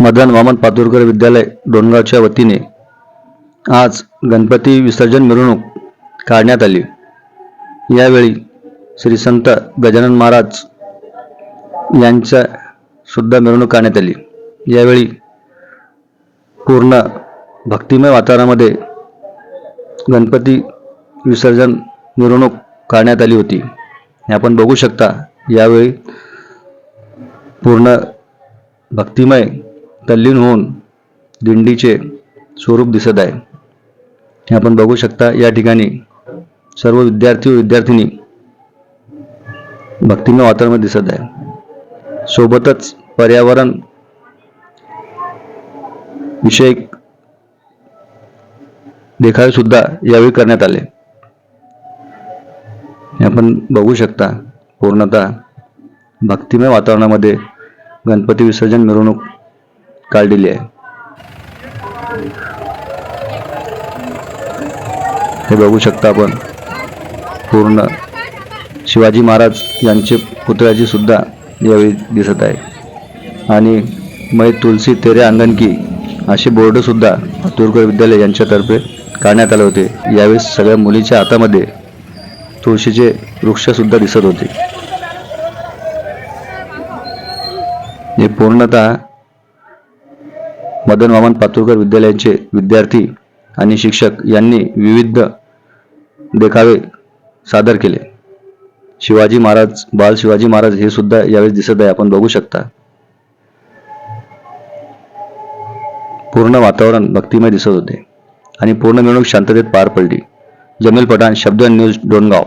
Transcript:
मदन वामन पातुरकर विद्यालय डोणगावच्या वतीने आज गणपती विसर्जन मिरवणूक काढण्यात आली. यावेळी श्री संत गजानन महाराज यांच्या सुद्धा मिरवणूक काढण्यात आली. यावेळी पूर्ण भक्तिमय वातावरणामध्ये गणपती विसर्जन मिरवणूक काढण्यात आली होती. हे आपण बघू शकता. यावेळी पूर्ण भक्तिमय तल्लीन होऊन दिंडीचे स्वरूप दिसत आहे. हे आपण बघू शकता या ठिकाणी सर्व विद्यार्थी व विद्यार्थिनी भक्तिमय वातावरण दिसत आहे. सोबतच पर्यावरण विषयक देखावे सुद्धा यावेळी करण्यात आले. हे आपण बघू शकता पूर्णतः भक्तिमय वातावरणामध्ये गणपती विसर्जन मिरवणूक काढलेली आहे. हे बघू शकता आपण. पूर्ण शिवाजी महाराज यांचे पुतळ्याची सुद्धा यावेळी दिसत आहे. आणि मै तुलसी तेरे अंगण की असे बोर्ड सुद्धा तुरकर विद्यालय यांच्यातर्फे काढण्यात आले होते. यावेळी सगळ्या मुलीच्या हातामध्ये तुळशीचे वृक्ष सुद्धा दिसत होते. हे पूर्णतः मदन वामन पातुरकर विद्यालयाचे विद्यार्थी आणि शिक्षक यांनी विविध देखावे सादर केले. शिवाजी महाराज बाल शिवाजी महाराज हे सुद्धा यावेळेस दिसत आहे. आपण बघू शकता. पूर्ण वातावरण भक्तिमय दिसत होते आणि पूर्ण मिरवणूक शांततेत पार पडली. जमील पठाण शब्द न्यूज डोणगाव.